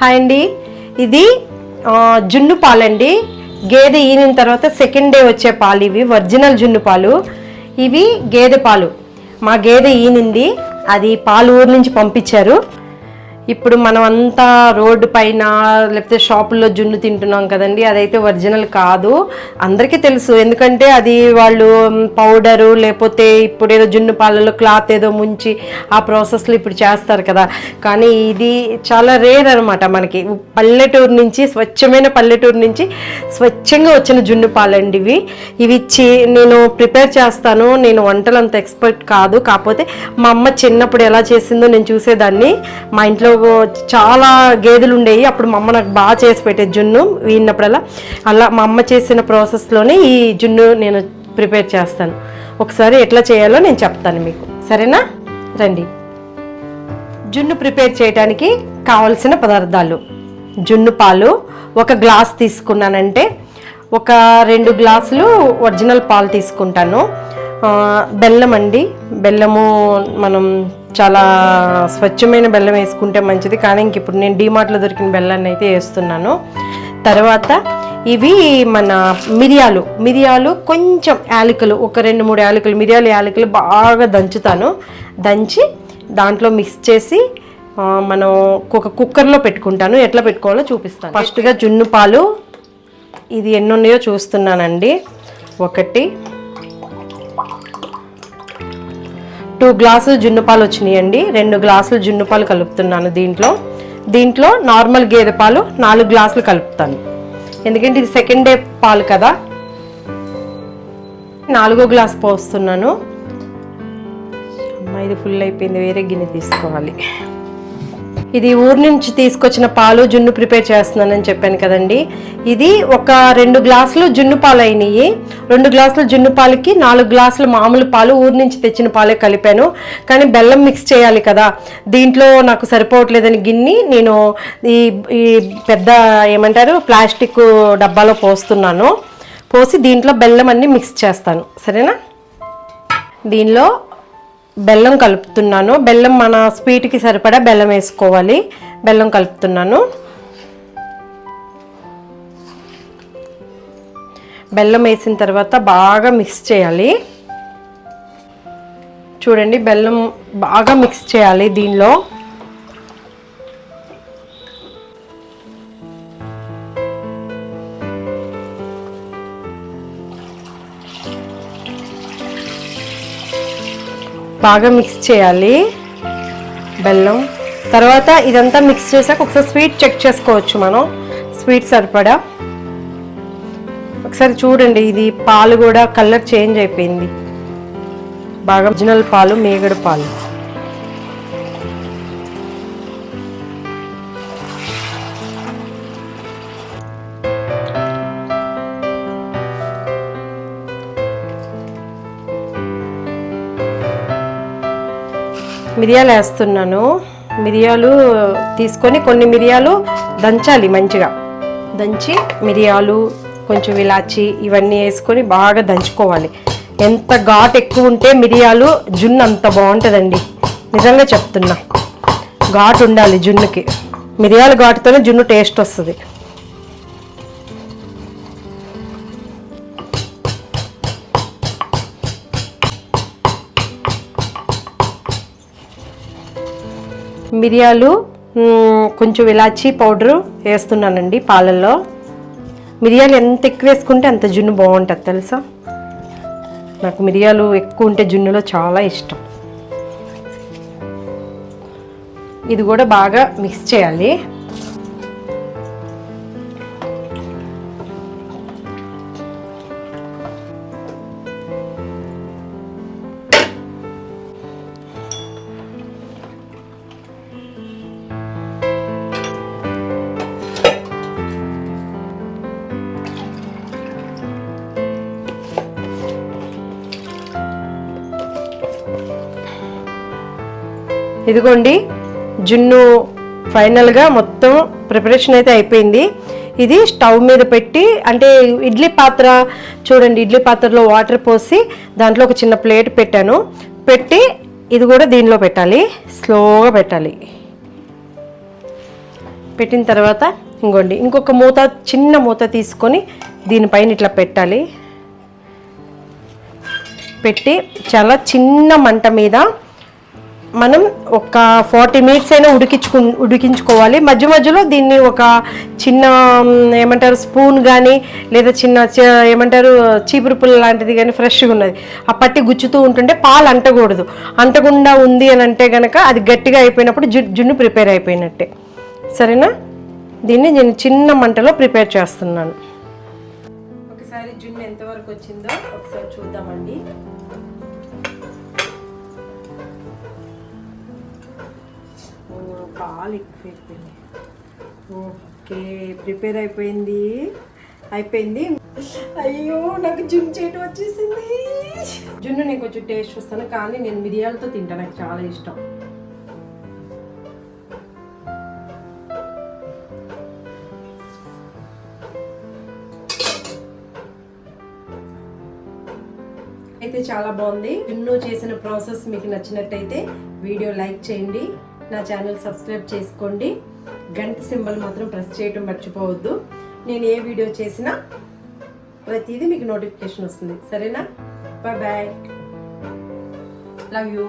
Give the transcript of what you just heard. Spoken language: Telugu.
హాయ్ అండి. ఇది జున్ను పాలండి. గేదె ఈనిన తర్వాత సెకండ్ డే వచ్చే పాలు ఇవి ఒరిజినల్ జున్ను పాలు. ఇవి గేదె పాలు. మా గేదె ఈనింది అది పాలు ఊరు నుంచి పంపించారు. ఇప్పుడు మనం అంతా రోడ్డు పైన లేకపోతే షాపుల్లో జున్ను తింటున్నాం కదండి అదైతే ఒరిజినల్ కాదు. అందరికీ తెలుసు. ఎందుకంటే అది వాళ్ళు పౌడరు లేకపోతే ఇప్పుడు ఏదో జున్ను పాలలో క్లాత్ ఏదో ముంచి ఆ ప్రాసెస్లో ఇప్పుడు చేస్తారు కదా. కానీ ఇది చాలా రేర్ అనమాట మనకి. పల్లెటూరు నుంచి స్వచ్ఛమైన పల్లెటూరు నుంచి స్వచ్ఛంగా వచ్చిన జున్ను పాలండి ఇవి. ఇవి ఇచ్చి నేను ప్రిపేర్ చేస్తాను. నేను వంటలు అంత ఎక్స్పర్ట్ కాదు. కాకపోతే మా అమ్మ చిన్నప్పుడు ఎలా చేసిందో నేను చూసేదాన్ని. మా ఇంట్లో చాలా గేదెలు ఉండేవి అప్పుడు మా అమ్మ నాకు బాగా చేసి పెట్టేది జున్ను వీడినప్పుడల్లా. అలా మా అమ్మ చేసిన ప్రాసెస్లోనే ఈ జున్ను నేను ప్రిపేర్ చేస్తాను. ఒకసారి ఎట్లా చేయాలో నేను చెప్తాను మీకు. సరేనా? రండి. జున్ను ప్రిపేర్ చేయడానికి కావలసిన పదార్థాలు. జున్ను పాలు ఒక గ్లాస్ తీసుకున్నానంటే ఒక రెండు గ్లాసులు ఒరిజినల్ పాలు తీసుకుంటాను. బెల్లం అండి బెల్లము మనం చాలా స్వచ్ఛమైన బెల్లం వేసుకుంటే మంచిది. కానీ ఇంక ఇప్పుడు నేను డీమార్ట్లో దొరికిన బెల్లాన్ని అయితే వేస్తున్నాను. తర్వాత ఇవి మన మిరియాలు. మిరియాలు కొంచెం యాలకులు ఒక రెండు మూడు యాలకులు మిరియాలు యాలకులు బాగా దంచుతాను. దంచి దాంట్లో మిక్స్ చేసి మనం ఒక కుక్కర్లో పెట్టుకుంటాను. ఎట్లా పెట్టుకోవాలో చూపిస్తాను. ఫస్ట్గా జున్ను పాలు ఇది ఎన్ని ఉన్నాయో చూస్తున్నానండి. ఒకటి టూ గ్లాసులు జున్ను పాలు వచ్చినాయండి. రెండు గ్లాసులు జున్ను పాలు కలుపుతున్నాను దీంట్లో. దీంట్లో నార్మల్ గేదె పాలు నాలుగు గ్లాసులు కలుపుతాను. ఎందుకంటే ఇది సెకండ్ డే పాలు కదా. నాలుగో గ్లాస్ పోస్తున్నాను. అమ్మ ఇది ఫుల్ అయిపోయింది. వేరే గిన్నె తీసుకోవాలి. ఇది ఊరు నుంచి తీసుకొచ్చిన పాలు జున్ను ప్రిపేర్ చేస్తున్నానని చెప్పాను కదండి. ఇది ఒక రెండు గ్లాసులు జున్ను పాలు అయినాయి. రెండు గ్లాసులు జున్ను పాలకి నాలుగు గ్లాసులు మామూలు పాలు ఊరు నుంచి తెచ్చిన పాలే కలిపాను. కానీ బెల్లం మిక్స్ చేయాలి కదా. దీంట్లో నాకు సరిపోవట్లేదని గిన్ని నేను ఈ ఈ పెద్ద ఏమంటారు ప్లాస్టిక్ డబ్బాలో పోస్తున్నాను. పోసి దీంట్లో బెల్లం అన్ని మిక్స్ చేస్తాను. సరేనా? దీనిలో బెల్లం కలుపుతున్నాను. బెల్లం మన స్వీట్కి సరిపడా బెల్లం వేసుకోవాలి. బెల్లం కలుపుతున్నాను. బెల్లం వేసిన తర్వాత బాగా మిక్స్ చేయాలి. చూడండి బెల్లం బాగా మిక్స్ చేయాలి దీనిలో. బాగా మిక్స్ చేయాలి. బెల్లం. తర్వాత ఇదంతా మిక్స్ చేసాక ఒకసారి స్వీట్ చెక్ చేసుకోవచ్చు మనం. స్వీట్ సరిపడా. ఒకసారి చూడండి ఇది పాలు కూడా కలర్ చేంజ్ అయిపోయింది. బాగా ఒరిజినల్ పాలు మేగడ పాలు. మిరియాలు వేస్తున్నాను. మిరియాలు తీసుకొని కొన్ని మిరియాలు దంచాలి మంచిగా. దంచి మిరియాలు కొంచెం ఇలాచి ఇవన్నీ వేసుకొని బాగా దంచుకోవాలి. ఎంత ఘాట్ ఎక్కువ ఉంటే మిరియాలు జున్ను అంత బాగుంటుందండి. నిజంగా చెప్తున్నా. ఘాటు ఉండాలి జున్నుకి. మిరియాల ఘాటుతోనే జున్ను టేస్ట్ వస్తుంది. మిరియాలు కొంచెం ఇలాచీ పౌడరు వేస్తున్నానండి పాలల్లో. మిరియాలు ఎంత ఎక్కువ వేసుకుంటే అంత జున్ను బాగుంటుంది తెలుసా? నాకు మిరియాలు ఎక్కువ ఉంటే జున్నులో చాలా ఇష్టం. ఇది కూడా బాగా మిక్స్ చేయాలి. ఇదిగోండి జున్ను ఫైనల్గా మొత్తం ప్రిపరేషన్ అయితే అయిపోయింది. ఇది స్టవ్ మీద పెట్టి అంటే ఇడ్లీ పాత్ర చూడండి ఇడ్లీ పాత్రలో వాటర్ పోసి దాంట్లో ఒక చిన్న ప్లేట్ పెట్టాను. పెట్టి ఇది కూడా దీనిలో పెట్టాలి స్లోగా పెట్టాలి. పెట్టిన తర్వాత ఇంకోండి ఇంకొక మూత చిన్న మూత తీసుకొని దీనిపైన ఇట్లా పెట్టాలి. పెట్టి చాలా చిన్న మంట మీద మనం ఒక ఫార్టీ మినిట్స్ అయినా ఉడికించుకు ఉడికించుకోవాలి. మధ్య మధ్యలో దీన్ని ఒక చిన్న ఏమంటారు స్పూన్ కానీ లేదా చిన్న చ- ఏమంటారు చీపురు పుల్ల లాంటిది కానీ ఫ్రెష్గా ఉన్నది. ఆ పట్టి గుచ్చుతూ ఉంటుంటే పాలు అంటకూడదు. అంటకుండా ఉంది అని అంటే కనుక అది గట్టిగా అయిపోయినప్పుడు జు జున్ను ప్రిపేర్ అయిపోయినట్టే. సరేనా? దీన్ని నేను చిన్న మంటలో ప్రిపేర్ చేస్తున్నాను. ఒకసారి జున్ను ఎంతవరకు వచ్చిందో ఒకసారి చూద్దామండి. పాలు ఎక్కువ అయిపోయింది ఓకే ప్రిపేర్ అయిపోయింది. అయిపోయింది. అయ్యో నాకు జున్ను చేయటం వచ్చేసింది. జున్ను నేను కొంచెం టేస్ట్ చూస్తాను కానీ నేను మిరియాలతో తింటాను నాకు చాలా ఇష్టం. అయితే చాలా బాగుంది. జున్ను చేసిన ప్రాసెస్ మీకు నచ్చినట్టయితే వీడియో లైక్ చేయండి. నా ఛానల్ సబ్స్క్రైబ్ చేసుకోండి. గంట సింబల్ మాత్రం ప్రెస్ చేయటం మర్చిపోవద్దు. నేను ఏ వీడియో చేసినా ప్రతిదీ మీకు నోటిఫికేషన్ వస్తుంది. సరేనా? Bye bye. Love you